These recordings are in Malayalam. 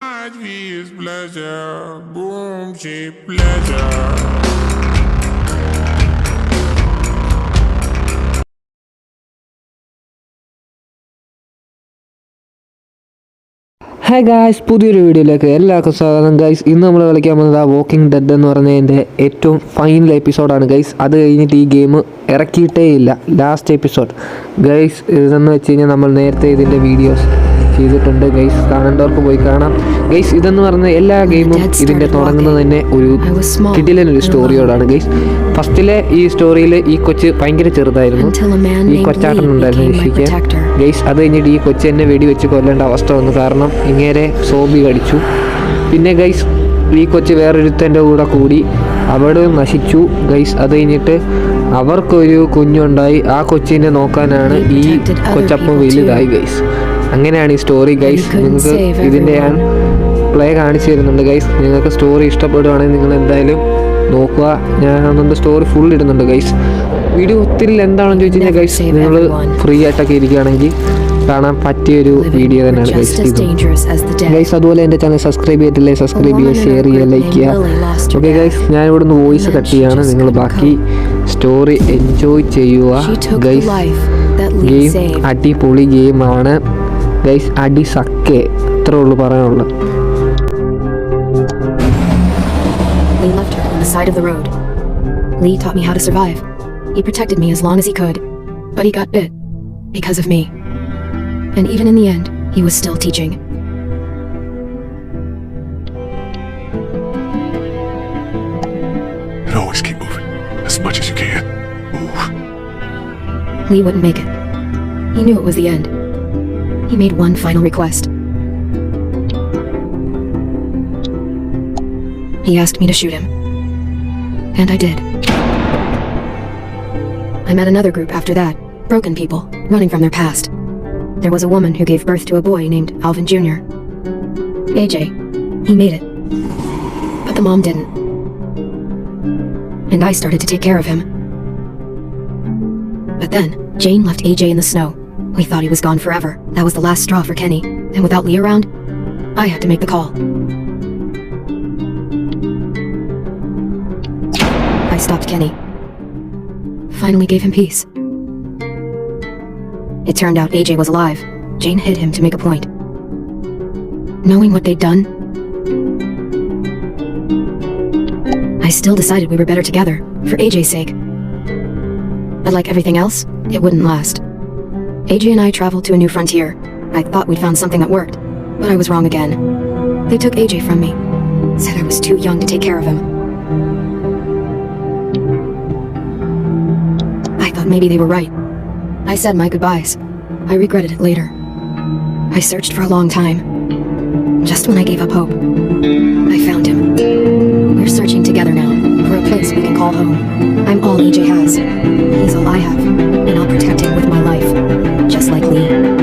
Is pleasure, boom, pleasure. Hi guys പുതിയൊരു വീഡിയോയിലേക്ക് എല്ലാവർക്കും സ്വാഗതം. ഗൈസ് ഇന്ന് നമ്മൾ കളിക്കാൻ പോകുന്നത് ആ വോക്കിംഗ് ഡെഡ് എന്ന് പറഞ്ഞതിന്റെ ഏറ്റവും ഫൈനൽ എപ്പിസോഡാണ് ഗൈസ് അത് കഴിഞ്ഞിട്ട് ഈ ഗെയിം ഇറക്കിയിട്ടേ ഇല്ല. ലാസ്റ്റ് എപ്പിസോഡ് ഗൈസ് ഇതെന്ന് വെച്ച് കഴിഞ്ഞാൽ നമ്മൾ നേരത്തെ ഇതിന്റെ വീഡിയോസ് ചെയ്തിട്ടുണ്ട്. ഗൈസ് കാണേണ്ടവർക്ക് പോയി കാണാം. ഗൈസ് ഇതെന്ന് പറഞ്ഞ എല്ലാ ഗെയിമും ഇതിന്റെ തുടങ്ങുന്നത് തന്നെ ഒരു കിടിലനൊരു സ്റ്റോറിയോടാണ്. ഗൈസ് ഫസ്റ്റിലെ ഈ സ്റ്റോറിയിൽ ഈ കൊച്ച് ഭയങ്കര ചെറുതായിരുന്നു. ഈ കൊച്ചാട്ടൻ ഉണ്ടായിരുന്നു രക്ഷിക്കാൻ ഗൈസ് അത് കഴിഞ്ഞിട്ട് ഈ കൊച്ചു എന്നെ വെടിവെച്ച് കൊല്ലേണ്ട അവസ്ഥ വന്നു. കാരണം ഇങ്ങേരെ സോബി കടിച്ചു. പിന്നെ ഗൈസ് ഈ കൊച്ച് വേറൊരുത്തന്റെ കൂടെ കൂടി അവിടെ നശിച്ചു. ഗൈസ് അത് കഴിഞ്ഞിട്ട് അവർക്കൊരു കുഞ്ഞുണ്ടായി. ആ കൊച്ചിനെ നോക്കാനാണ് ഈ കൊച്ചപ്പം വലുതായി. ഗൈസ് അങ്ങനെയാണ് ഈ സ്റ്റോറി ഗൈസ് നിങ്ങൾക്ക് ഇതിന്റെ ഞാൻ പ്ലേ കാണിച്ചു തരുന്നുണ്ട് ഗൈസ് നിങ്ങൾക്ക് സ്റ്റോറി ഇഷ്ടപ്പെടുവാണെങ്കിൽ നിങ്ങൾ എന്തായാലും നോക്കുക. ഞാൻ അന്നത്തെ സ്റ്റോറി ഫുൾ ഇടുന്നുണ്ട് ഗൈസ് വീഡിയോ ഒത്തിരി എന്താണെന്ന് ചോദിച്ചു കഴിഞ്ഞാൽ ഗൈസ് നിങ്ങൾ ഫ്രീ ആയിട്ടൊക്കെ ഇരിക്കുകയാണെങ്കിൽ കാണാൻ പറ്റിയ ഒരു വീഡിയോ തന്നെയാണ് ഗൈസ് ഇത്. ഗൈസ് അതുപോലെ എന്റെ ചാനൽ സബ്സ്ക്രൈബ് ചെയ്തിട്ടില്ലേ? സബ്സ്ക്രൈബ് ചെയ്യുക ഷെയർ ചെയ്യുക ലൈക്ക് ചെയ്യുക. ഓക്കെ ഗൈസ് ഞാൻ ഇവിടുന്ന് വോയിസ് കട്ട് ചെയ്യാണ്. നിങ്ങൾ ബാക്കി സ്റ്റോറി എൻജോയ് ചെയ്യുക ഗൈസ് ഗെയിം അടിപൊളി ഗെയിമാണ് ഗൈസ് അടി സക്കേ ഇത്രേ ഉള്ളൂ പറയാനുള്ളത് Lee left her on the side of the road. Lee taught me how to survive. He protected me as long as he could, but he got bit because of me. And even in the end, he was still teaching. And always keep moving. As much as you can. Move. Lee wouldn't make it. He knew it was the end. He made one final request. He asked me to shoot him. And I did. I met another group after that broken people, running from their past. There was a woman who gave birth to a boy named Alvin Jr. AJ. He made it. But the mom didn't. And I started to take care of him. But then, Jane left AJ in the snow. We thought he was gone forever. That was the last straw for Kenny. And without Lee around, I had to make the call. I stopped Kenny. Finally gave him peace. It turned out AJ was alive. Jane hid him to make a point. Knowing what they'd done, I still decided we were better together, for AJ's sake. But like everything else, it wouldn't last. AJ and I traveled to a new frontier. I thought we'd found something that worked, but I was wrong again. They took AJ from me. Said I was too young to take care of him. I thought maybe they were right. I said my goodbyes. I regretted it later. I searched for a long time. Just when I gave up hope, I found him. We're searching together now for a place we can call home. I'm all AJ has. He's all I have, and I'll protect him with my life, just like me.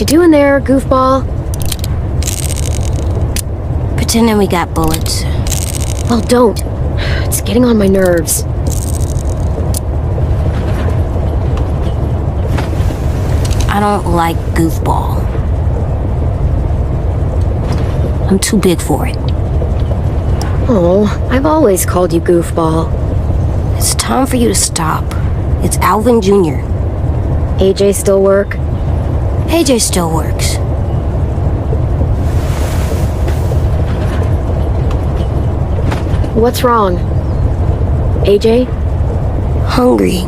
You doing there, goofball? Pretending we got bullets. Well, don't. It's getting on my nerves. I don't like goofball. I'm too big for it. Oh, I've always called you goofball. It's time for you to stop. It's Alvin Jr. AJ still work? AJ still works. What's wrong? AJ? Hungry.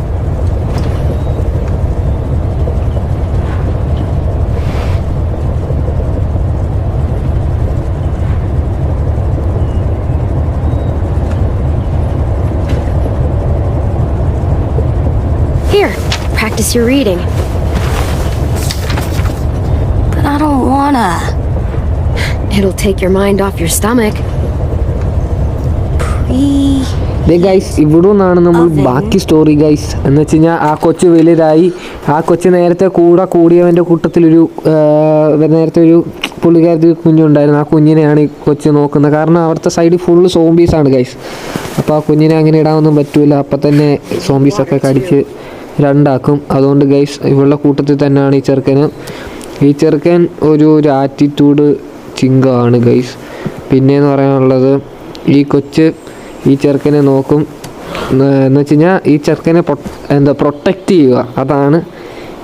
Here, practice your reading. But I don't wanna. It'll take your mind off your stomach. ദേ ഗൈസ് ഇവിടെ നിന്നാണ് നമ്മൾ. ബാക്കി സ്റ്റോറി ഗൈസ് എന്ന് വെച്ച് കഴിഞ്ഞാൽ ആ കൊച്ചു വലുതായി ആ കൊച്ചു നേരത്തെ കൂടെ കൂടിയവന്റെ കൂട്ടത്തിലൊരു നേരത്തെ ഒരു പുള്ളിക്കാരത്തിൽ കുഞ്ഞുണ്ടായിരുന്നു ആ കുഞ്ഞിനെയാണ് ഈ കൊച്ചു നോക്കുന്നത് കാരണം അവിടുത്തെ സൈഡിൽ ഫുള്ള് സോംബീസാണ് ഗൈസ് അപ്പോൾ ആ കുഞ്ഞിനെ അങ്ങനെ ഇടാനൊന്നും പറ്റൂല അപ്പം തന്നെ സോംബീസൊക്കെ കടിച്ച് രണ്ടാക്കും. അതുകൊണ്ട് ഗൈസ് ഇവളുടെ കൂട്ടത്തിൽ തന്നെയാണ് ഈ ചെറുക്കന്. ഈ ചെറുക്കൻ ഒരു ഒരു ആറ്റിറ്റ്യൂഡ് ചിങ്കമാണ് ഗൈസ് പിന്നെയെന്ന് പറയാനുള്ളത് ഈ കൊച്ച് ഈ ചെറുക്കനെ നോക്കും. എന്ന് വെച്ച് കഴിഞ്ഞാൽ ഈ ചെറുക്കനെ എന്താ പ്രൊട്ടക്റ്റ് ചെയ്യുക. അതാണ്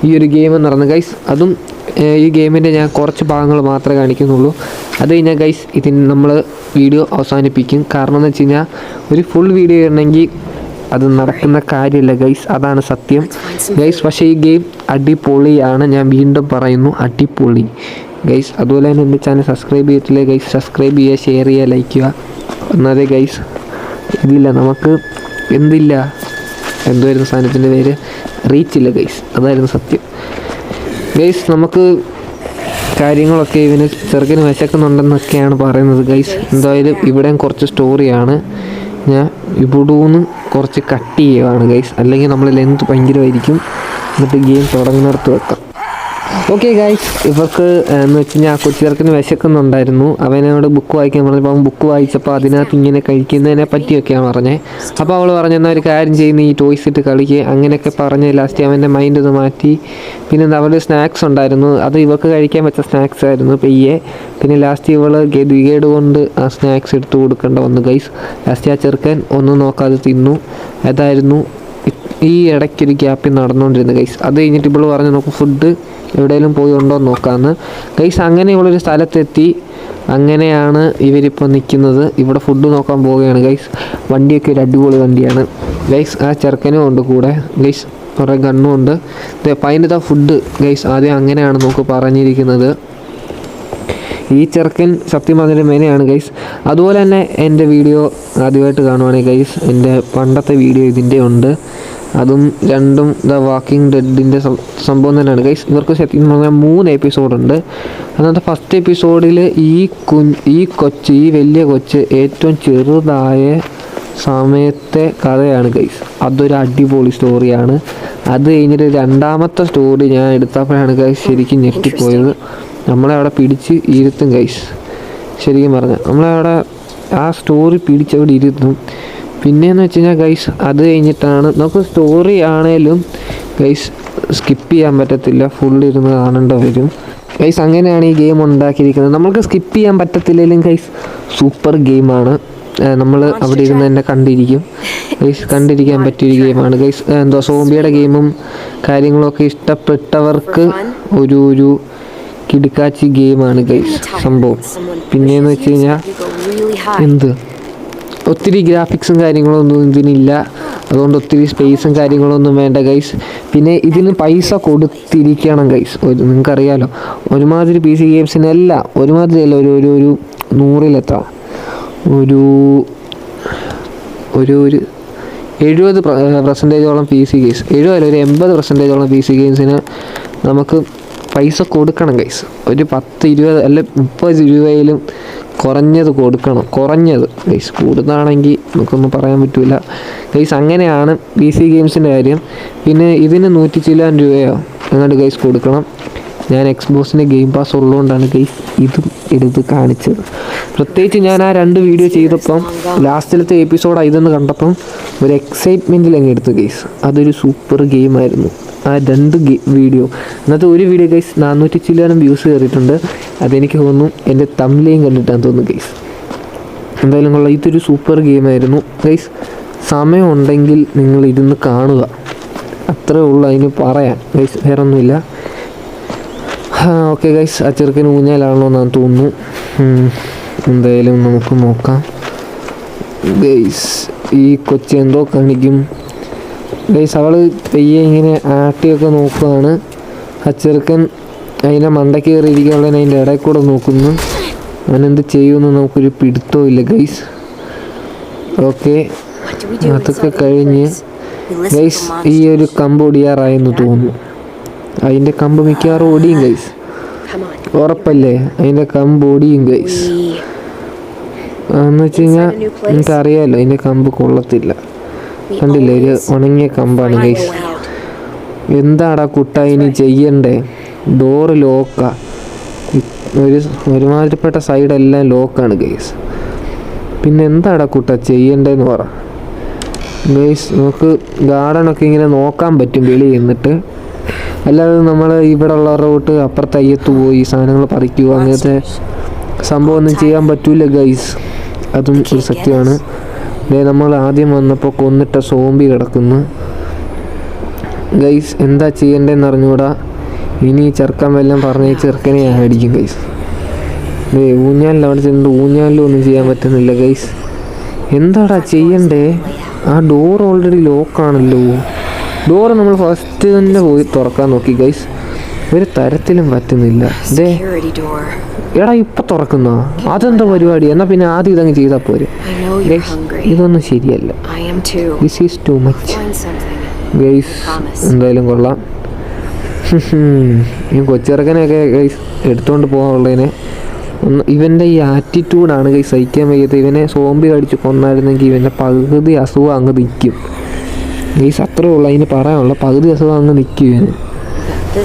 ഈ ഒരു ഗെയിം എന്ന് പറയുന്നത് ഗൈസ് അതും ഈ ഗെയിമിന്റെ ഞാൻ കുറച്ച് ഭാഗങ്ങൾ മാത്രമേ കാണിക്കുന്നുള്ളൂ. അത് കഴിഞ്ഞാൽ ഗൈസ് ഇതിന് നമ്മൾ വീഡിയോ അവസാനിപ്പിക്കും. കാരണം എന്ന് വെച്ച് കഴിഞ്ഞാൽ ഒരു ഫുൾ വീഡിയോ ഇടണമെങ്കിൽ അത് നടക്കുന്ന കാര്യമില്ല ഗൈസ് അതാണ് സത്യം. ഗൈസ് പക്ഷേ ഈ ഗെയിം അടിപൊളിയാണ്. ഞാൻ വീണ്ടും പറയുന്നു അടിപൊളി. ഗൈസ് അതുപോലെ തന്നെ എന്റെ ചാനൽ സബ്സ്ക്രൈബ് ചെയ്തിട്ടില്ലേ? ഗൈസ് സബ്സ്ക്രൈബ് ചെയ്യുക ഷെയർ ചെയ്യുക ലൈക്ക് ചെയ്യുക. ഒന്നാതെ ഗൈസ് ഇതില്ല. നമുക്ക് എന്തില്ല? എന്തുവായിരുന്നു സാധനത്തിന്റെ പേര്? റീച്ചില്ല ഗൈസ് അതായിരുന്നു സത്യം. ഗൈസ് നമുക്ക് കാര്യങ്ങളൊക്കെ ഇവന് ചെറുക്കന് വിശക്കുന്നുണ്ടെന്നൊക്കെയാണ് പറയുന്നത് ഗൈസ് എന്തായാലും ഇവിടെയും കുറച്ച് സ്റ്റോറിയാണ് ഞാൻ ഇവിടുന്ന് കുറച്ച് കട്ട് ചെയ്യുകയാണ് ഗൈസ് അല്ലെങ്കിൽ നമ്മൾ ലെങ്ത് ഭയങ്കരമായിരിക്കും. എന്നിട്ട് ഗെയിം തുടങ്ങുന്നിടത്ത് വെക്കാം. ഓക്കെ ഗൈസ് ഇവർക്ക് എന്ന് വെച്ച് കഴിഞ്ഞാൽ ആ കൊച്ചുചെറുക്കന് വിശക്കുന്നുണ്ടായിരുന്നു. അവനോട് ബുക്ക് വായിക്കാൻ പറഞ്ഞപ്പോൾ അവൻ ബുക്ക് വായിച്ചപ്പോൾ അതിനകത്ത് ഇങ്ങനെ കഴിക്കുന്നതിനെ പറ്റിയൊക്കെയാണ് പറഞ്ഞത് അപ്പോൾ അവൾ പറഞ്ഞു എന്നാൽ ഒരു കാര്യം ചെയ്യുന്ന ഈ ടോയ്സ് ഇട്ട് കളിക്കുക അങ്ങനെയൊക്കെ പറഞ്ഞ് ലാസ്റ്റ് അവന്റെ മൈൻഡ് ഒന്ന് മാറ്റി. പിന്നെ അവളുടെ സ്നാക്സ് ഉണ്ടായിരുന്നു. അത് ഇവർക്ക് കഴിക്കാൻ വെച്ച സ്നാക്സ് ആയിരുന്നു പെയ്യെ. പിന്നെ ലാസ്റ്റ് ഇവൾ ഗതികേട് കൊണ്ട് ആ സ്നാക്സ് എടുത്ത് കൊടുക്കേണ്ട വന്നു ഗൈസ് ലാസ്റ്റ് ആ ചെറുക്കൻ ഒന്നും നോക്കാതെ തിന്നു. അതായിരുന്നു ഈ ഇടയ്ക്കൊരു ഗ്യാപ്പിൽ നടന്നുകൊണ്ടിരുന്നത് ഗൈസ് അത് കഴിഞ്ഞിട്ട് ഇവൾ പറഞ്ഞു നോക്കും ഫുഡ് എവിടെയെങ്കിലും പോയി ഉണ്ടോ എന്ന് നോക്കാമെന്ന് ഗൈസ് അങ്ങനെയുള്ളൊരു സ്ഥലത്തെത്തി. അങ്ങനെയാണ് ഇവരിപ്പോൾ നിൽക്കുന്നത് ഇവിടെ ഫുഡ് നോക്കാൻ പോവുകയാണ് ഗൈസ് വണ്ടിയൊക്കെ ഒരു അടിപൊളി വണ്ടിയാണ്. ഗൈസ് ആ ചെറുക്കനും ഉണ്ട് കൂടെ. ഗൈസ് കുറേ ഗണ്ണും ഉണ്ട്. പതിനത്തെ ഫുഡ് ഗൈസ് ആദ്യം അങ്ങനെയാണ് നമുക്ക് പറഞ്ഞിരിക്കുന്നത്. ഈ ചെറുക്കൻ സത്യം പറഞ്ഞൊരു മെനയാണ് ഗൈസ് അതുപോലെ തന്നെ എന്റെ വീഡിയോ ആദ്യമായിട്ട് കാണുവാണെങ്കിൽ ഗൈസ് എന്റെ പണ്ടത്തെ വീഡിയോ ഇതിന്റെ ഉണ്ട്. അതും രണ്ടും ദ വാക്കിംഗ് ഡെഡിന്റെ സംഭവം തന്നെയാണ്. ഗൈസ് ഇവർക്ക് സത്യം പറഞ്ഞാൽ മൂന്ന് എപ്പിസോഡുണ്ട് അന്നത്തെ ഫസ്റ്റ് എപ്പിസോഡിൽ ഈ കുഞ്ഞ് ഈ കൊച്ച് ഈ വലിയ കൊച്ച് ഏറ്റവും ചെറുതായ സമയത്തെ കഥയാണ് ഗൈസ് അതൊരു അടിപൊളി സ്റ്റോറിയാണ് അത് കഴിഞ്ഞിട്ട് രണ്ടാമത്തെ സ്റ്റോറി ഞാൻ എടുത്തപ്പോഴാണ് ഗൈസ് ശരിക്കും ഞെട്ടിപ്പോയത്. നമ്മളെ അവിടെ പിടിച്ച് ഇരുത്തും ഗൈസ് ശരിക്കും പറഞ്ഞാൽ നമ്മളെ അവിടെ ആ സ്റ്റോറി പിടിച്ചവിടെ ഇരുത്തും. പിന്നെയെന്ന് വെച്ച് കഴിഞ്ഞാൽ ഗൈസ് അത് കഴിഞ്ഞിട്ടാണ്. നമുക്ക് സ്റ്റോറി ആണേലും ഗൈസ് സ്കിപ്പ് ചെയ്യാൻ പറ്റത്തില്ല. ഫുൾ ഇരുന്ന് കാണേണ്ട വരും ഗൈസ് അങ്ങനെയാണ് ഈ ഗെയിം ഉണ്ടാക്കിയിരിക്കുന്നത്. നമ്മൾക്ക് സ്കിപ്പ് ചെയ്യാൻ പറ്റത്തില്ലെങ്കിലും ഗൈസ് സൂപ്പർ ഗെയിമാണ് നമ്മൾ അവിടെ ഇരുന്ന് തന്നെ കണ്ടിരിക്കും. ഗൈസ് കണ്ടിരിക്കാൻ പറ്റിയൊരു ഗെയിമാണ് ഗൈസ് എന്തോ സോംബിയുടെ ഗെയിമും കാര്യങ്ങളൊക്കെ ഇഷ്ടപ്പെട്ടവർക്ക് ഒരു ഒരു കിടുക്കാച്ചി ഗെയിമാണ് ഗൈസ് സംഭവം. പിന്നെയെന്ന് വെച്ച് കഴിഞ്ഞാൽ. എന്ത്? ഒത്തിരി ഗ്രാഫിക്സും കാര്യങ്ങളൊന്നും ഇതിനില്ല. അതുകൊണ്ട് ഒത്തിരി സ്പേസും കാര്യങ്ങളൊന്നും വേണ്ട ഗൈസ് പിന്നെ ഇതിന് പൈസ കൊടുത്തിരിക്കണം ഗൈസ് ഒരു നിങ്ങൾക്കറിയാലോ. ഒരുമാതിരി പി സി ഗെയിംസിനല്ല ഒരുമാതിരി അല്ല ഒരു ഒരു ഒരു നൂറിലെത്താം ഒരു ഒരു ഒരു എഴുപത് പെർസെന്റേജോളം പി സി ഗെയിംസ് എഴുപതല്ല ഒരു എൺപത് പെർസെന്റേജോളം പി സി ഗെയിംസിന് നമുക്ക് പൈസ കൊടുക്കണം ഗൈസ് ഒരു പത്ത് ഇരുപത് അല്ല മുപ്പത് രൂപയിലും കുറഞ്ഞത് കൊടുക്കണം. കുറഞ്ഞത്. ഗൈസ് കൂടുതലാണെങ്കിൽ നമുക്കൊന്നും പറയാൻ പറ്റില്ല ഗൈസ് അങ്ങനെയാണ് പി സി ഗെയിംസിന്റെ കാര്യം. പിന്നെ ഇതിന് നൂറ്റി ചില്ലാൻ രൂപയോ അങ്ങോട്ട് ഗൈസ് കൊടുക്കണം. ഞാൻ എക്സ്ബോസിന്റെ ഗെയിം പാസ് ഉള്ളതുകൊണ്ടാണ് ഗൈസ് ഇതും എടുത്ത് കാണിച്ചത്. പ്രത്യേകിച്ച് ഞാൻ ആ രണ്ട് വീഡിയോ ചെയ്തപ്പം ലാസ്റ്റിലത്തെ എപ്പിസോഡ് ഇതെന്ന് കണ്ടപ്പം ഒരു എക്സൈറ്റ്മെന്റിൽ അങ്ങ് എടുത്തു ഗൈസ് അതൊരു സൂപ്പർ ഗെയിമായിരുന്നു രണ്ട് വീഡിയോ ഇന്നത്തെ ഒരു വീഡിയോ ഗൈസ് നാനൂറ്റി ചില്ലാനും വ്യൂസ് കയറിയിട്ടുണ്ട്. അതെനിക്ക് തോന്നുന്നു എന്റെ തമിഴയും കണ്ടിട്ടാണ് തോന്നുന്നു ഗൈസ് എന്തായാലും കൊള്ളാം. ഇതൊരു സൂപ്പർ ഗെയിമായിരുന്നു ഗൈസ് സമയമുണ്ടെങ്കിൽ നിങ്ങൾ ഇരുന്ന് കാണുക. അത്രേ ഉള്ളൂ അതിന് പറയാൻ. ഗൈസ് വേറെ ഒന്നുമില്ല ഓക്കെ ഗൈസ് ആ ചെറുക്കന് ഊഞ്ഞാലാണല്ലോ എന്നാണ് തോന്നുന്നു. എന്തായാലും നമുക്ക് നോക്കാം. ഗൈസ് ഈ കൊച്ചെന്തോ കാണിക്കും. ഗൈസ് അവൾ പെയ്യെ ഇങ്ങനെ ആട്ടിയൊക്കെ നോക്കുകയാണ് ആ ചെറുക്കൻ അതിനെ മണ്ടയ്ക്ക് കയറിയിരിക്കാനുള്ള അതിന്റെ ഇടയിൽ കൂടെ നോക്കുന്നു. അവനെന്ത് ചെയ്യുമെന്ന് നമുക്കൊരു പിടുത്തവും ഇല്ല ഗൈസ് ഓക്കെ അതൊക്കെ കഴിഞ്ഞ് ഗൈസ് ഈ ഒരു കമ്പ് ഒടിയാറായെന്ന് തോന്നുന്നു. അതിന്റെ കമ്പ് മിക്കവാറും ഓടിയും ഗൈസ്. ഉറപ്പല്ലേ? അതിന്റെ കമ്പ് ഓടിയും ഗൈസ് എന്ന് വെച്ച് കഴിഞ്ഞാൽ നിങ്ങൾക്ക് അറിയാമല്ലോ അതിന്റെ കമ്പ് കൊള്ളത്തില്ല. കണ്ടില്ലേ ഒരു ഉണങ്ങിയ കമ്പാണ് ഗൈസ്. എന്താടാ കുട്ട ഇനി ചെയ്യണ്ടേ? ഡോറ് ലോക്കാ ഒരു ഒരുമാതിരിപ്പെട്ട സൈഡെല്ലാം ലോക്കാണ് ഗൈസ് പിന്നെ എന്താടാ കുട്ട ചെയ്യണ്ടേന്ന് പറ. ഗൈസ് നമുക്ക് ഗാർഡനൊക്കെ ഇങ്ങനെ നോക്കാൻ പറ്റും വെളി നിന്നിട്ട്. അല്ലാതെ നമ്മൾ ഇവിടെ ഉള്ളവരുടെ കൂട്ട് അപ്പുറത്ത് അയ്യത്ത് പോയി സാധനങ്ങൾ പറിക്കുക അങ്ങനത്തെ സംഭവം ഒന്നും ചെയ്യാൻ പറ്റൂല ഗൈസ് അതും ഒരു സത്യമാണ്. ദേ നമ്മൾ ആദ്യം വന്നപ്പോൾ കൊന്നിട്ട സോംബി കിടക്കുന്നു. ഗൈസ് എന്താ ചെയ്യണ്ടെന്ന് അറിഞ്ഞുകൂടാ ഇനി ചെറുക്കൻ വല്ലതും പറഞ്ഞ ചെറുക്കനെ അടിക്കും ഗൈസ്. ഏ ഊഞ്ഞാലിൽ അവിടെ ചെന്നിട്ട് ഊഞ്ഞാലിലും ഒന്നും ചെയ്യാൻ പറ്റുന്നില്ല ഗൈസ്. എന്താടാ ചെയ്യണ്ടേ? ആ ഡോർ ഓൾറെഡി ലോക്കാണല്ലോ ഡോർ നമ്മൾ ഫസ്റ്റ് തന്നെ പോയി തുറക്കാൻ നോക്കി ഗൈസ്. ഒരു തരത്തിലും പറ്റുന്നില്ല. ദേ. എടാ ഇപ്പൊ തുറക്കുന്ന? അതെന്താ പരിപാടി? എന്നാ പിന്നെ ആദ്യം ഇതങ്ങ് ചെയ്താൽ പോരെ. ഇതൊന്നും ശരിയല്ല. This is too much guys എന്തായാലും കൊള്ളാം. ഈ കൊച്ചിറക്കനെയൊക്കെ ഗൈസ് എടുത്തുകൊണ്ട് പോകാനുള്ളതിനെ ഒന്ന് ഇവന്റെ ഈ ആറ്റിറ്റ്യൂഡാണ് ഗൈസ് സഹിക്കാൻ വയ്യാത്ത. ഇവനെ സോംബി കടിച്ച് കൊന്നായിരുന്നെങ്കിൽ ഇവന്റെ പകുതി അസുഖം അങ്ങ് നിൽക്കും ഗൈസ് അത്രേ ഉള്ളൂ. അതിന് പറയാനുള്ള പകുതി അസുഖം അങ്ങ് നിൽക്കും ഇവന്.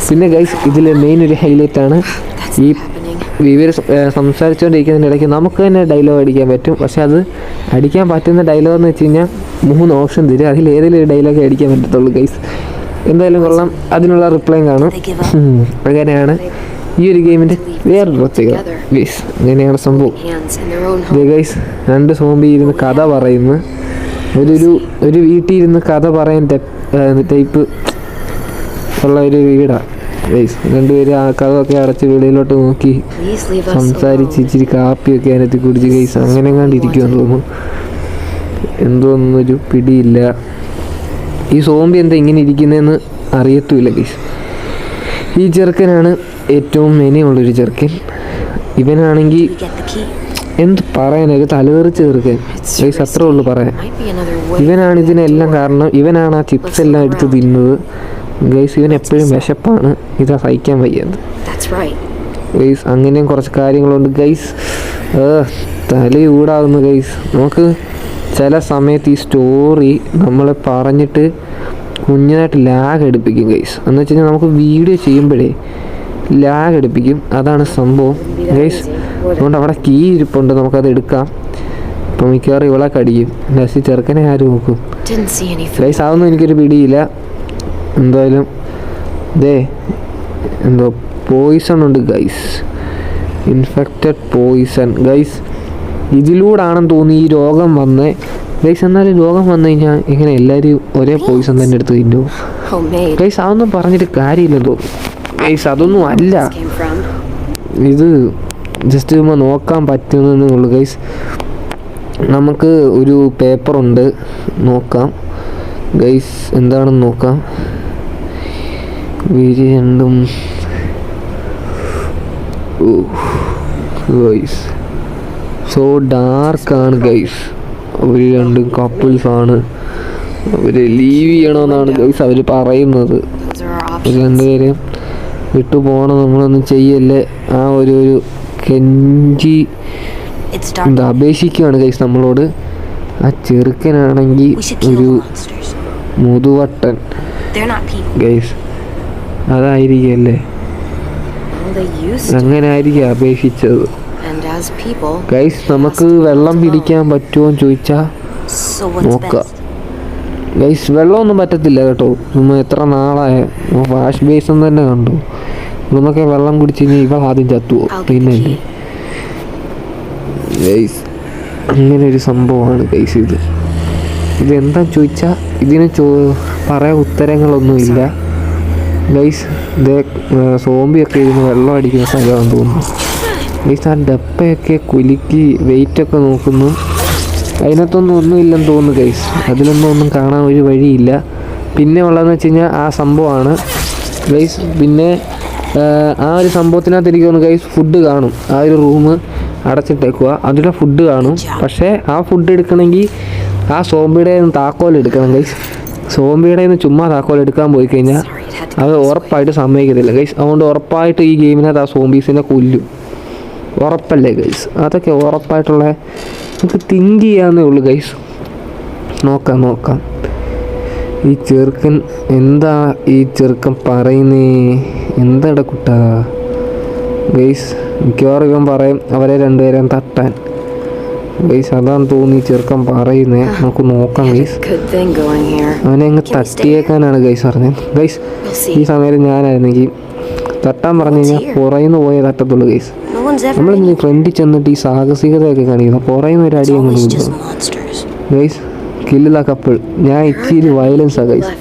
പിന്നെ ഗൈസ് ഇതിൽ മെയിൻ ഒരു ഹൈലൈറ്റ് ആണ് ഈ. ഇവർ സംസാരിച്ചുകൊണ്ടിരിക്കുന്നതിന്റെ ഇടയ്ക്ക് നമുക്ക് തന്നെ ഡയലോഗ് അടിക്കാൻ പറ്റും. പക്ഷെ അത് അടിക്കാൻ പറ്റുന്ന ഡയലോഗ് എന്ന് വെച്ച് കഴിഞ്ഞാൽ മൂന്ന് ഓപ്ഷൻ തരും. അതിൽ ഏതെങ്കിലും ഒരു ഡയലോഗ് അടിക്കാൻ പറ്റത്തുള്ളൂ ഗൈസ് എന്തായാലും കൊള്ളാം. അതിനുള്ള റിപ്ലൈ കാണും. അങ്ങനെയാണ് ഈ ഒരു ഗെയിമിന്റെ വേറൊരു പ്രത്യേകത. ഗൈസ് അങ്ങനെയാണ് സംഭവം. ഗൈസ് രണ്ട് സോംബി ഇരുന്ന് കഥ പറയുന്നു. ഒരു ഒരു ഒരു വീട്ടിൽ ഇരുന്ന് കഥ പറയാൻ ടൈപ്പ് ഉള്ള ഒരു വീടാണ് രണ്ടുപേരും ആ കഥൊക്കെ അടച്ച് വെളിയിലോട്ട് നോക്കി സംസാരിച്ച് ഇച്ചിരി കാപ്പിയൊക്കെ അതിനകത്ത് കുടിച്ച് ഗൈസ് അങ്ങനെ കണ്ടിരിക്കുമെന്ന് തോന്നുന്നു. എന്തോന്നൊരു പിടിയില്ല. ഈ സോംബി എന്താ ഇങ്ങനെ ഇരിക്കുന്നതെന്ന് അറിയത്തുമില്ല ഗൈസ് ഈ ചെറുക്കനാണ് ഏറ്റവും മെനയുള്ളൊരു ചെറുക്കൻ. ഇവനാണെങ്കിൽ. എന്ത് പറയാനൊരു തലതെറിച്ച് ചെറുക്കൻ. ഗൈസ് അത്രേ ഉള്ളൂ പറയാൻ. ഇവനാണ് ഇതിനെല്ലാം കാരണം. ഇവനാണ് ആ ചിപ്സ് എല്ലാം എടുത്ത് തിന്നത് ഗൈസ് ഇവൻ എപ്പോഴും വിശപ്പാണ്. ഇതാ സഹിക്കാൻ വയ്യത് ഗൈസ് അങ്ങനെയും കുറച്ച് കാര്യങ്ങളുണ്ട്. ഗൈസ് തല ഊടാവുന്നു ഗൈസ്. നമുക്ക് ചില സമയത്ത് ഈ സ്റ്റോറി നമ്മൾ പറഞ്ഞിട്ട് കുഞ്ഞിനായിട്ട് ലാഗ് എടുപ്പിക്കും ഗൈസ്. എന്ന് വെച്ച് കഴിഞ്ഞാൽ നമുക്ക് വീഡിയോ ചെയ്യുമ്പോഴേ ലാഗ് എടുപ്പിക്കും. അതാണ് സംഭവം. ഗൈസ് അതുകൊണ്ട് അവിടെ കീ ഇരിപ്പുണ്ട്. നമുക്കത് എടുക്കാം. ഇപ്പം മിക്കവാറും ഇവളെ കടിക്കും. ലാസ്റ്റ് ചെറുക്കനെ ആര് നോക്കും? ഗൈസ് അതൊന്നും എനിക്കൊരു പിടിയില്ല. എന്തായാലും ദേ എന്തോ പോയിസൺ ഉണ്ട് ഗൈസ് ഇൻഫെക്റ്റഡ് പോയിസൺ ഗൈസ് ഇതിലൂടാണെന്ന് തോന്നി ഈ രോഗം വന്നേ. ഗൈസ് എന്നാലും രോഗം വന്നു കഴിഞ്ഞാൽ ഇങ്ങനെ എല്ലാവരും ഒരേ പോയിസൺ തന്നെ എടുത്ത് തിന്നു. ഗൈസ് അതൊന്നും പറഞ്ഞിട്ട് കാര്യമില്ലെന്ന് തോന്നുന്നു ഗൈസ് അതൊന്നും അല്ല. ഇത് ജസ്റ്റ് ചുമ്മാ നോക്കാൻ പറ്റുന്നതേ ഉള്ളൂ ഗൈസ് നമുക്ക് ഒരു പേപ്പറുണ്ട് നോക്കാം. ഗൈസ് എന്താണെന്ന് നോക്കാം. ഇവർ രണ്ടും ഗൈസ് സോ ഡാർക്കാണ് ഗൈസ് അവർ രണ്ടും കപ്പിൾസ് ആണ്. അവർ ലീവ് ചെയ്യണമെന്നാണ് ഗൈസ് അവർ പറയുന്നത്. രണ്ടുപേരെയും വിട്ടു പോകണം നമ്മളൊന്നും ചെയ്യല്ലേ. ആ ഒരു ഒരു കെഞ്ചി. എന്താ അപേക്ഷിക്കുകയാണ് ഗൈസ് നമ്മളോട്. ആ ചെറുക്കനാണെങ്കിൽ ഒരു. മുതുവട്ടൻ. ഗൈസ് അതായിരിക്കല്ലേ. അങ്ങനെ ആയിരിക്കും അപേക്ഷിച്ചത്. ഗൈസ് നമുക്ക് വെള്ളം പിടിക്കാൻ പറ്റുമോ എന്ന് ചോദിച്ചാൽ നോക്കാം. ഗൈസ് വെള്ളമൊന്നും പറ്റത്തില്ല കേട്ടോ. നമ്മൾ എത്ര നാളായ. വാഷ് ബേസും തന്നെ കണ്ടു. നമുക്ക് വെള്ളം കുടിച്ച് കഴിഞ്ഞാൽ ഇവൾ ആദ്യം ചത്തുവോ? പിന്നെ. ഗൈസ് അങ്ങനെ ഒരു സംഭവമാണ് ഗൈസ് ഇത്. ഇതെന്താ ചോദിച്ചാൽ ഇതിന് ചോ പറയാൻ ഉത്തരങ്ങളൊന്നുമില്ല. ഗൈസ് സോമ്പി സോംബിയൊക്കെ ഇരുന്ന് വെള്ളം അടിക്കുന്ന സ്ഥലമാണെന്ന് തോന്നുന്നു. ഗൈസ് ആ ഡപ്പയൊക്കെ കുലുക്കി വെയിറ്റൊക്കെ നോക്കുന്നു. അതിനകത്തൊന്നും ഒന്നുമില്ലെന്ന് തോന്നുന്നു ഗൈസ് അതിലൊന്നും ഒന്നും കാണാൻ ഒരു വഴിയില്ല. പിന്നെ ഉള്ളതെന്ന് വെച്ച് കഴിഞ്ഞാൽ ആ സംഭവമാണ്. ഗൈസ് പിന്നെ ആ, ഒരു സംഭവത്തിനകത്ത് എനിക്ക് തോന്നുന്നു ഗൈസ് ഫുഡ് കാണും. ആ ഒരു റൂം അടച്ചിട്ടേക്കുക അതിലെ ഫുഡ് കാണും. പക്ഷേ ആ ഫുഡ് എടുക്കണമെങ്കിൽ ആ സോംബിയുടെ താക്കോൽ എടുക്കണം ഗൈസ് സോംബിയുടെ നിന്ന് ചുമ്മാ താക്കോൽ എടുക്കാൻ പോയി കഴിഞ്ഞാൽ അത്. ഉറപ്പായിട്ട് സമ്മതിക്കത്തില്ല. ഗൈസ് അതുകൊണ്ട് ഉറപ്പായിട്ട് ഈ ഗെയിമിനകത്ത് ആ സോംബീസിനെ കൊല്ലും. ഉറപ്പല്ലേ ഗൈസ് അതൊക്കെ ഉറപ്പായിട്ടുള്ള നമുക്ക് തിങ്ക് ചെയ്യാന്നേ ഉള്ളൂ ഗൈസ് നോക്കാം നോക്കാം. ഈ ചെറുക്കൻ എന്താ ഈ ചെറുക്കൻ പറയുന്നേ? എന്താടാ കുട്ടാ? ഗൈസ് മിക്കവാറും ഇവൻ പറയും അവരെ രണ്ടുപേരെയും തട്ടാൻ. ഗൈസ് അതാണ് തോന്നി ചെറുക്കൻ പറയുന്നേ. നമുക്ക് നോക്കാം ഗൈസ്. അവനെ അങ്ങ് തട്ടിയേക്കാനാണ് ഗൈസ് പറഞ്ഞത് ഗൈസ് ഈ. സമയത്ത് ഞാനായിരുന്നെങ്കിൽ തട്ടാൻ പറഞ്ഞു കഴിഞ്ഞാൽ പുറയുന്ന പോയേ തട്ടത്തുള്ളൂ ഗൈസ് നമ്മൾ ഫ്രണ്ടിൽ ചെന്നിട്ട് ഈ സാഹസികതയൊക്കെ കാണിക്കുന്നു. പുറയുന്ന ഒരു അടി അങ്ങ് കൊടുക്കും ഗൈസ് കില്ലില്ല കപ്പിൾ ഞാൻ ഇച്ചിരി വയലൻസാണ് ഗൈസ് ശരി.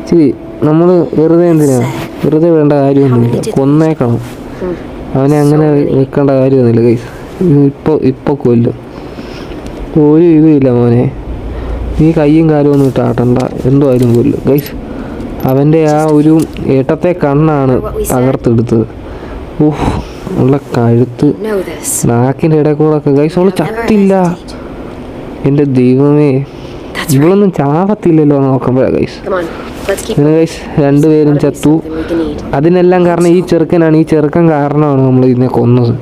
ഇച്ചിരി നമ്മൾ വെറുതെ എന്തിനാ? വെറുതെ വേണ്ട കാര്യമൊന്നുമില്ല. കൊന്നേക്കണം. അവനെ അങ്ങനെ വെക്കേണ്ട കാര്യമൊന്നുമില്ല ഗൈസ് ഇപ്പോൾ ഇപ്പോൾ കൊല്ലും. ഒരു ഇതുമില്ല മോനെ. നീ കയ്യും കാലും ഒന്നും ഇട്ടാട്ടണ്ട. എന്തോ ആയാലും കൊല്ലും. ഗൈസ് അവന്റെ ആ ഒരു ഏട്ടത്തെ കണ്ണാണ് തകർത്തെടുത്തത്. ഊഹ് ഉള്ള കഴുത്ത്. നാക്കിന്റെ ഇടയിൽ കൂടെ ഒക്കെ ഗൈസ് അവൾ Never ചത്തില്ല. എന്റെ ദൈവമേ. ഇവളൊന്നും ചാവത്തില്ലല്ലോ നോക്കുമ്പോഴാണ് ഗൈസ് പിന്നെ ഗൈസ് രണ്ടുപേരും ചത്തു. അതിനെല്ലാം കാരണം ഈ ചെറുക്കനാണ്. ഈ ചെറുക്കൻ കാരണമാണ് നമ്മൾ ഇതിനെ കൊന്നത്.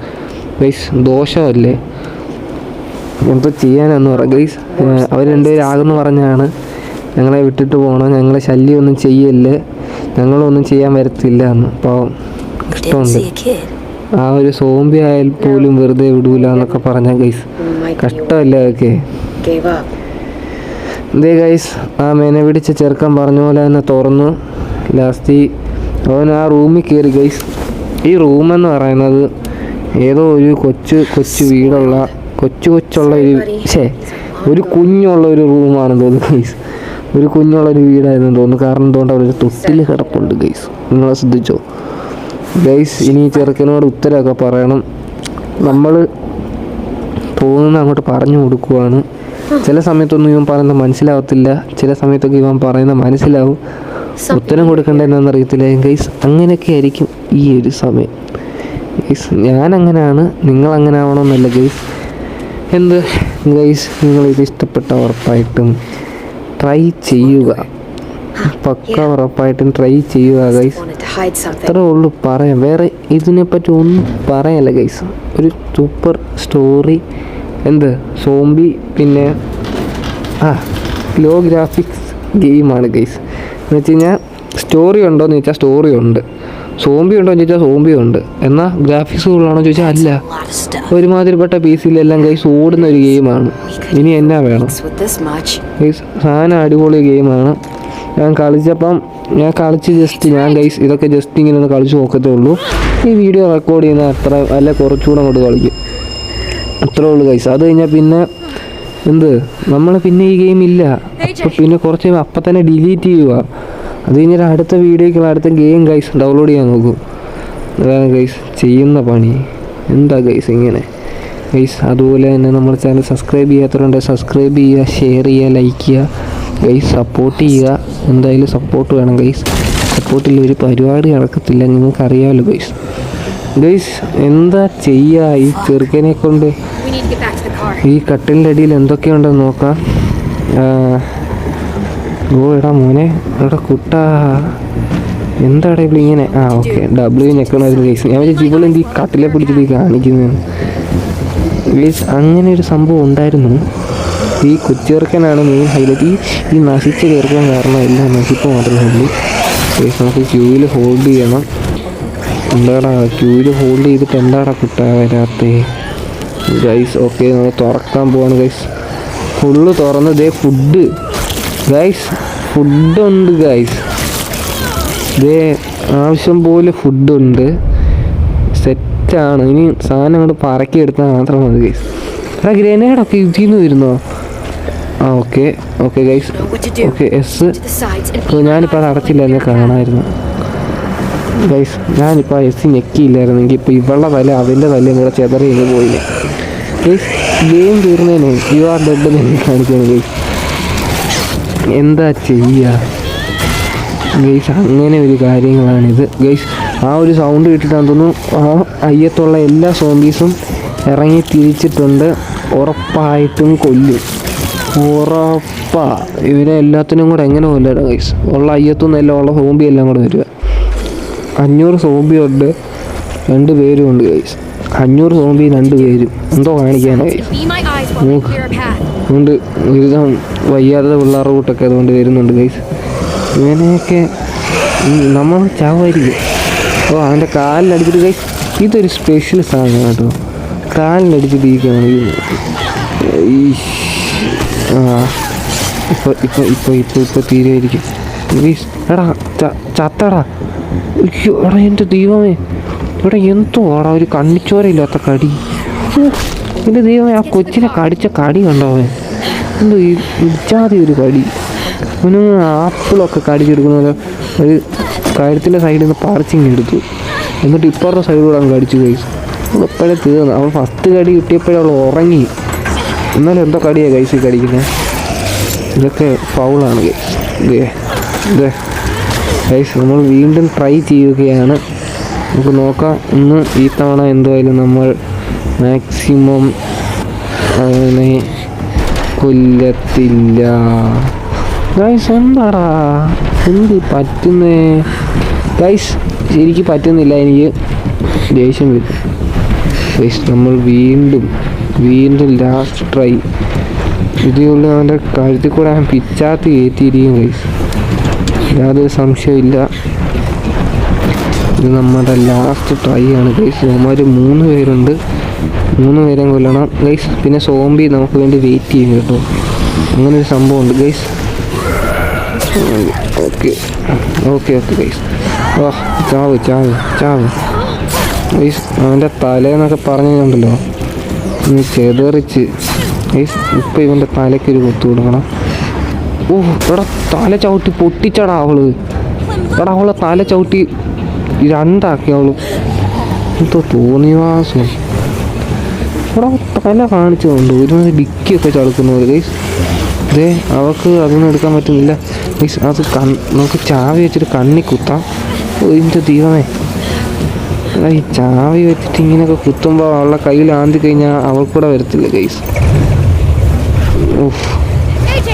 ഗൈസ് ദോഷമല്ലേ? എന്തോ ചെയ്യാനെന്ന് പറ. ഗൈസ് അവർ രണ്ടുപേരും ആകുന്ന പറഞ്ഞാണ്. ഞങ്ങളെ വിട്ടിട്ട് പോകണം ഞങ്ങളെ ശല്യമൊന്നും ചെയ്യല്ലേ? ഞങ്ങളൊന്നും ചെയ്യാൻ വരത്തില്ല എന്ന്. അപ്പോൾ ഇഷ്ടമുണ്ട്. ആ ഒരു സോംബി ആയാൽ പോലും വെറുതെ വിടൂല എന്നൊക്കെ പറഞ്ഞ ഗൈസ് കഷ്ടമല്ല അതൊക്കെ? എന്തേ ഗൈസ് ആ മേനെ പിടിച്ച ചെറുക്കൻ പറഞ്ഞ പോലെ തന്നെ തുറന്നു. ലാസ്റ്റ് അവൻ ആ റൂമിൽ കയറി. ഗൈസ് ഈ റൂമെന്ന് പറയുന്നത് ഏതോ ഒരു കൊച്ചു കൊച്ചു വീടുള്ള കൊച്ചു കൊച്ചുള്ള ഒരു ഛേ ഒരു കുഞ്ഞുള്ള ഒരു റൂമാണെന്ന് തോന്നുന്നു ഗൈസ് ഒരു കുഞ്ഞുള്ള ഒരു വീടായിരുന്നു തോന്നുന്നു. കാരണം എന്തുകൊണ്ട് അവിടെ ഒരു തൊട്ടിൽ കിടപ്പുണ്ട് ഗൈസ് നിങ്ങളെ ശ്രദ്ധിച്ചോ? ഗൈസ് ഇനി ചെറുക്കനോട് ഉത്തരമൊക്കെ പറയണം. നമ്മൾ തോന്നുന്ന അങ്ങോട്ട് പറഞ്ഞു കൊടുക്കുവാണ്. ചില സമയത്തൊന്നും ഇവൻ പറയുന്നത് മനസ്സിലാവത്തില്ല. ചില സമയത്തൊക്കെ ഇവൻ പറയുന്നത് മനസ്സിലാവും. ഉത്തരം കൊടുക്കേണ്ടതെന്നറിയത്തില്ല ഗൈസ് അങ്ങനെയൊക്കെ ആയിരിക്കും ഈ ഒരു സമയം. ഗൈസ് ഞാൻ അങ്ങനെയാണ് നിങ്ങൾ അങ്ങനെ ആവണമെന്നല്ല ഗൈസ്. എന്ത്? ഗൈസ് നിങ്ങളിത് ഇഷ്ടപ്പെട്ട ഉറപ്പായിട്ടും ട്രൈ ചെയ്യുക. പക്ക ഉറപ്പായിട്ടും ട്രൈ ചെയ്യുക ഗൈസ്. അത്രേ ഉള്ളൂ പറയാം വേറെ ഇതിനെപ്പറ്റി ഒന്നും പറയല്ല ഗൈസ്. ഒരു സൂപ്പർ സ്റ്റോറി. എന്ത്? സോംബി പിന്നെ ആ ലോ ഗ്രാഫിക്സ് ഗെയിമാണ് ഗൈസ്. എന്ന് വെച്ച് കഴിഞ്ഞാൽ സ്റ്റോറി ഉണ്ടോ എന്ന് ചോദിച്ചാൽ സ്റ്റോറി ഉണ്ട്. സോംബി ഉണ്ടോ എന്ന് ചോദിച്ചാൽ സോംബി ഉണ്ട് എന്നാ ഗ്രാഫിക്സ് എന്ന് ചോദിച്ചാൽ അല്ല. ഒരുമാതിരിപ്പെട്ട പി സിയിലെല്ലാം ഗൈസ് ഓടുന്ന ഒരു ഗെയിമാണ് ഇനി എന്നാ വേണം? സാധനം അടിപൊളി ഗെയിമാണ് ഞാൻ കളിച്ചപ്പം ഞാൻ കളിച്ച് ജസ്റ്റ് ഞാൻ ഗൈസ് ഇതൊക്കെ ജസ്റ്റ് ഇങ്ങനെ ഒന്ന് കളിച്ച് നോക്കത്തേ ഉള്ളൂ. ഈ വീഡിയോ റെക്കോർഡ് ചെയ്യുന്ന അത്ര അല്ല കുറച്ചുകൂടെ അങ്ങോട്ട് കളിക്കും. അത്രേ ഉള്ളൂ ഗൈസ് അത് കഴിഞ്ഞാൽ പിന്നെ എന്ത്? നമ്മൾ പിന്നെ ഈ ഗെയിം ഇല്ല. അപ്പം പിന്നെ കുറച്ച് അപ്പം തന്നെ ഡിലീറ്റ് ചെയ്യുക അത് കഴിഞ്ഞാൽ അടുത്ത വീഡിയോക്കുള്ള അടുത്ത ഗെയിം ഗൈസ് ഡൗൺലോഡ് ചെയ്യാൻ നോക്കും. അതാണ് ഗൈസ് ചെയ്യുന്ന പണി. എന്താ ഗൈസ് ഇങ്ങനെ? ഗൈസ് അതുപോലെ തന്നെ നമ്മുടെ ചാനൽ സബ്സ്ക്രൈബ് ചെയ്യാത്തവരുണ്ട് സബ്സ്ക്രൈബ് ചെയ്യുക ഷെയർ ചെയ്യുക ലൈക്ക് ചെയ്യുക. ഗൈസ് സപ്പോർട്ട് ചെയ്യുക. എന്തായാലും സപ്പോർട്ട് വേണം ഗൈസ് സപ്പോർട്ടിൽ ഒരു പരിപാടി നടക്കത്തില്ല. നിങ്ങൾക്കറിയാമല്ലോ ഗൈസ് ഗൈസ് എന്താ ചെയ്യുക ഈ ചെറുക്കനെ കൊണ്ട്. ഈ കട്ടിലിന്റെ അടിയിൽ എന്തൊക്കെയുണ്ടെന്ന് നോക്കാം. ഓ എടാ മോനെ എടാ കുട്ടാ. എന്താടാ ഇവിടെ ഇങ്ങനെ? ആ ഓക്കെ. ഡബ്ല്യു ഞെക്കണമായിരുന്നു ഗൈസ് ഞാൻ വിചാരിച്ചു ഇവളെന്ത് ഈ കട്ടിലെ പിടിച്ചിട്ട് ഈ അങ്ങനെ ഒരു സംഭവം ഉണ്ടായിരുന്നു. ഈ കൊച്ചേർക്കനാണ് മെയിൻ ഹൈലൈറ്റ് ഈ ഈ നശിച്ച ചേർക്കാൻ കാരണം എല്ലാം നശിപ്പ് മാത്രമേ ഉള്ളൂ. ഗൈസ് നമുക്ക് ക്യൂവിൽ ഹോൾഡ് ചെയ്യണം. എന്താടാ ക്യൂവിൽ ഹോൾഡ് ചെയ്തിട്ട് എന്താടാ കുട്ടാ വരാത്തേ? ഗൈസ് ഓക്കെ നമ്മൾ തുറക്കാൻ പോവാണ് ഗൈസ് ഫുള്ള് തുറന്ന് ദേ ഫുഡ് ഗൈസ് ഫുഡുണ്ട് ഗൈസ് ഇതേ ആവശ്യം പോലെ ഫുഡുണ്ട് സെറ്റാണ് ഇനി സാധനം അങ്ങോട്ട് പറക്കി എടുത്താൽ മാത്രം മതി ഗൈസ് എടാ ഗ്രനേഡൊക്കെ ഇതിൽ നിന്ന് വരുന്നോ? ആ okay okay guys? Okay yes ഞാനിപ്പോൾ അത് അടച്ചില്ല എന്നെ കാണാമായിരുന്നു ഗൈസ് ഞാനിപ്പോൾ എസ് ഞെക്കിയില്ലായിരുന്നെങ്കിൽ ഇപ്പോൾ ഇവളുടെ തല അവന്റെ തല കൂടെ ചെതറി പോയില്ല. ഗൈസ് ഗെയിം തീർന്നേനെ യു ആർ ഡെഡ് എന്ന് കാണിക്കണം ഗൈസ് എന്താ ചെയ്യുക ഗൈസ് അങ്ങനെ ഒരു കാര്യങ്ങളാണിത്. ഗൈസ് ആ ഒരു സൗണ്ട് കേട്ടിട്ടാന്ന് തോന്നുന്നു ആ അയ്യത്തുള്ള എല്ലാ സോംബീസും ഇറങ്ങി തിരിച്ചിട്ടുണ്ട്. ഉറപ്പായിട്ടും കൊല്ലും. ഉറപ്പാ. ഇവരെ എല്ലാത്തിനും കൂടെ എങ്ങനെ കൊല്ലട ഗൈസ്? ഉള്ള അയ്യത്തുനിന്ന് എല്ലാം ഉള്ള സോംബി എല്ലാം കൂടെ വരിക. അഞ്ഞൂറ് സോംബിയുണ്ട് രണ്ട് പേരും ഉണ്ട് ഗൈസ്. അഞ്ഞൂറ് സോംബി രണ്ട് പേരും. എന്തോ കാണിക്കാനോ ഗൈസ്? അതുകൊണ്ട് ഒരു വയ്യാതെ പിള്ളേർ കൂട്ടൊക്കെ അതുകൊണ്ട് വരുന്നുണ്ട് ഗൈസ് ഇങ്ങനെയൊക്കെ നമ്മൾ ചാവായിരിക്കും അപ്പോൾ അവന്റെ കാലിലടിച്ചിട്ട് ഗൈസ് ഇതൊരു സ്പെഷ്യൽ സാധനം കേട്ടോ. കാലിലടിച്ചിട്ട് ഇരിക്കുകയാണ് ഈ ആ ഇപ്പോൾ ഇപ്പോൾ ഇപ്പോൾ ഇപ്പോൾ ഇപ്പോൾ തീരുമായിരിക്കും ഗൈസ് എടാ ചത്തടാ. അയ്യോ എടാ എന്റെ ദൈവമേ. ഇവിടെ എന്തോ ആടാ ഒരു കണ്ണിച്ചോരയില്ലാത്ത കടി. എന്റെ ദൈവമേ ആ കൊച്ചിനെ കടിച്ച കടി കണ്ടോ അവൻ? എന്തോ ഈ ഇജാതി ഒരു കടി അവന് ആപ്പിളൊക്കെ കടിച്ചെടുക്കുന്ന പോലെ ഒരു കഴുത്തിന്റെ സൈഡിൽ നിന്ന് പറിച്ചിങ്ങി എടുത്തു. എന്നിട്ട് ഇപ്പുറത്തെ സൈഡിലൂടെ അങ്ങ് കടിച്ചു പോയി. എപ്പോഴേ തീർന്നു. അവൾ ഫസ്റ്റ് കടി കിട്ടിയപ്പോഴേ അവൾ ഉറങ്ങി. എന്നാലും എന്തോ കടിയാണ് കൈസി കടിക്കുന്നത് ഇതൊക്കെ ഫൗളാണ് ഗൈസ് നമ്മൾ വീണ്ടും ട്രൈ ചെയ്യുകയാണ്. നമുക്ക് നോക്കാം ഇന്ന് ഈ തവണ എന്തായാലും നമ്മൾ മാക്സിമം അവനെ കൊല്ലത്തില്ല. ഗൈസ് എന്താടാ? എന്ത് പറ്റുന്നേ? ഗൈസ് എനിക്ക് പറ്റുന്നില്ല. എനിക്ക് ദേഷ്യം വരും. ഗൈസ് നമ്മൾ വീണ്ടും വീണ്ടും ലാസ്റ്റ് ട്രൈ ഇതുകൊണ്ട് അവന്റെ കഴുത്തിൽ കൂടെ അവൻ പിച്ചാത്തി കയറ്റിയിരിക്കും ഗൈസ് യാതൊരു സംശയമില്ല ഇത് നമ്മുടെ ലാസ്റ്റ് ട്രൈ ആണ് ഗൈസ് അവന്മാർ മൂന്ന് പേരുണ്ട്. മൂന്ന് പേരെയും കൊല്ലണം. ഗൈസ് പിന്നെ സോംബി നമുക്ക് വേണ്ടി വെയിറ്റ് ചെയ്യും കേട്ടോ. അങ്ങനെ ഒരു സംഭവമുണ്ട്. Guys okay. Okay okay guys. ഓ ചാവ് ചാവ് ചാവ്. ഗൈസ് അവന്റെ തലേന്നൊക്കെ പറഞ്ഞുണ്ടല്ലോ ചെതറിച്ച്. ഗൈസ് ഇപ്പം ഇവന്റെ തലയ്ക്ക് ഒരു കുത്തു കൊടുക്കണം. ഓ എടാ തല ചവിട്ടി പൊട്ടിച്ചടാ അവൾ. എടാ അവളെ തല ചവിട്ടി രണ്ടാക്കി അവൾ. എന്തോ തോന്നിവാസം എടാ തല കാണിച്ചു കൊണ്ട് ഒരുമാതിരി ഡിക്കിയൊക്കെ ചളുക്കുന്നത് ഗൈസ് ദേ അവൾക്ക് അതൊന്നും എടുക്കാൻ പറ്റുന്നില്ല. ഗൈസ് അത് കൺ നമുക്ക് ചാവി വെച്ചിട്ട് കണ്ണി കുത്താം. ഇതിന്റെ ദൈവമേ. ഈ ചാവി വെച്ചിട്ട് ഇങ്ങനെയൊക്കെ കുത്തുമ്പോൾ അവളുടെ കയ്യിൽ ആന്തി കഴിഞ്ഞാൽ അവൾക്കൂടെ വരത്തില്ല ഗൈസ്? ഓഫ്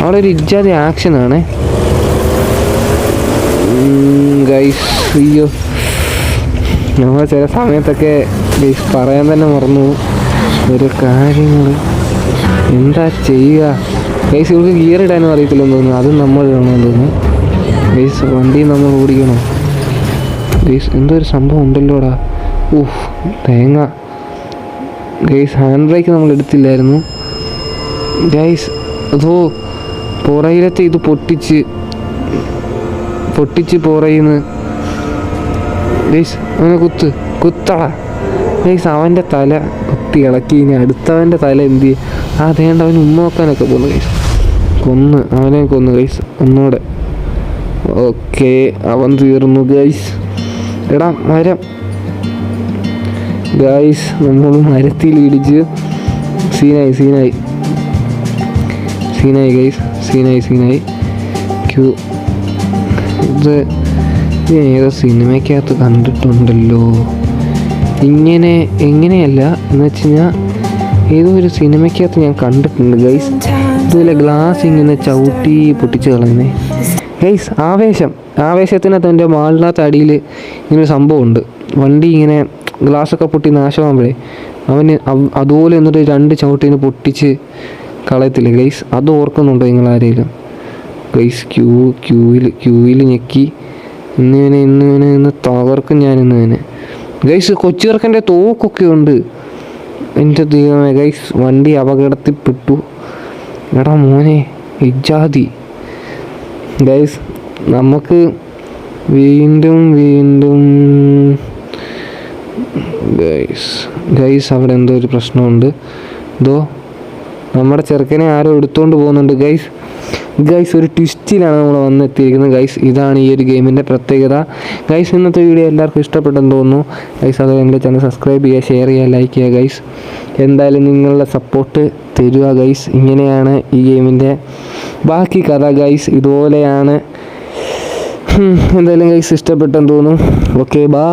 അവിടെ ഒരു ഇജാതി ആക്ഷനാണ് ഗൈസ് അയ്യോ. നമ്മൾ ചില സമയത്തൊക്കെ ഗൈസ് പറയാൻ തന്നെ മറന്നു ഓരോ കാര്യങ്ങൾ എന്താ ചെയ്യുക? ഗൈസ് ഇവർക്ക് ഗിയർ ഇടാനും അറിയത്തില്ലെന്ന് തോന്നുന്നു. അത് നമ്മൾ ഇടണമെന്ന് തോന്നുന്നു. ഗൈസ് വണ്ടി നമ്മൾ ഓടിക്കണം. ഗൈസ് എന്തോ ഒരു സംഭവം ഉണ്ടല്ലോടാ. ഊഹ് തേങ്ങ. ഗൈസ് ഹാൻഡ് ബ്രേക്ക് നമ്മൾ എടുത്തില്ലായിരുന്നു. ഗൈസ് അതോ പുറയിലത്തെ ഇത് പൊട്ടിച്ച് പൊട്ടിച്ച് പുറയിന്ന്. ഗൈസ് അവനെ കുത്ത്. കുത്തടാ. ഗൈസ് അവന്റെ തല കുത്തി ഇളക്കി ഇനി അടുത്തവന്റെ തല എന്ത് ചെയ്യും? ആ അതേണ്ട അവൻ ഉമ്മ നോക്കാനൊക്കെ പോകുന്നു കൈസ് കൊന്ന് അവനെ കൊന്നു കൈസ് ഒന്നുകൂടെ. ഓക്കെ അവൻ തീർന്നു ഗൈസ് എടാ മരം. ഗൈസ് നമ്മൾ മരത്തിൽ ഇടിച്ച്. സീനായി സീനായി. സീനായി ഗൈസ് സീനായി സീനായി. ക്യൂ ഇത് ഏതോ സിനിമയ്ക്കകത്ത് കണ്ടിട്ടുണ്ടല്ലോ. ഇങ്ങനെ എങ്ങനെയല്ല എന്ന് വെച്ച് കഴിഞ്ഞാൽ ഏതോ ഒരു സിനിമയ്ക്കകത്ത് ഞാൻ കണ്ടിട്ടുണ്ട് ഗൈസ് ഇതുപോലെ ഗ്ലാസ് ഇങ്ങനെ ചവിട്ടി പൊട്ടിച്ച് കളയുന്നേ. ഗൈസ് ആവേശം. ആവേശത്തിനകത്ത് എന്റെ മാളിനകത്ത് അടിയിൽ ഇങ്ങനെ സംഭവമുണ്ട്. വണ്ടി ഇങ്ങനെ ഗ്ലാസ്സൊക്കെ പൊട്ടി നാശമാകുമ്പോഴേ അവന് അതുപോലെ എന്നിട്ട് രണ്ട് ചവിട്ടിന് പൊട്ടിച്ച് കളയത്തില്ല ഗൈസ് അത് ഓർക്കുന്നുണ്ടോ നിങ്ങൾ ആരെങ്കിലും ഗൈസ് ക്യൂ ക്യൂവിൽ ക്യൂവിൽ ഞെക്കി. ഇന്നിവനെ ഇന്നിവനെ ഇന്ന് തകർക്കും ഞാൻ ഇന്നിവനെ ഗൈസ് കൊച്ചിറക്കന്റെ തോക്കൊക്കെ ഉണ്ട്. എന്റെ ദൈവമേ ഗൈസ് വണ്ടി അപകടത്തിൽപ്പെട്ടു. എടാ മോനെ ഇജാതി ഗൈസ് നമുക്ക് വീണ്ടും വീണ്ടും ഗൈസ് ഗൈസ് അവിടെ എന്തോ ഒരു പ്രശ്നമുണ്ട്. ഇതോ നമ്മുടെ ചെറുക്കനെ ആരോ എടുത്തുകൊണ്ട് പോകുന്നുണ്ട് ഗൈസ് ഗൈസ് ഒരു ട്വിസ്റ്റിലാണ് നമ്മൾ വന്നെത്തിയിരിക്കുന്നത്. ഗൈസ് ഇതാണ് ഈ ഒരു ഗെയിമിന്റെ പ്രത്യേകത. ഗൈസ് ഇന്നത്തെ വീഡിയോ എല്ലാവർക്കും ഇഷ്ടപ്പെട്ടെന്ന് തോന്നുന്നു. ഗൈസ് അത് എന്റെ ചാനൽ സബ്സ്ക്രൈബ് ചെയ്യുക ഷെയർ ചെയ്യുക ലൈക്ക് ചെയ്യുക ഗൈസ് എന്തായാലും നിങ്ങളുടെ സപ്പോർട്ട് തരിക ഗൈസ് ഇങ്ങനെയാണ് ഈ ഗെയിമിന്റെ ബാക്കി കഥ ഗൈസ് ഇതുപോലെയാണ്. എന്തായാലും ഗൈസ് ഇഷ്ടപ്പെട്ടെന്ന് തോന്നുന്നു. ഓക്കെ ബാ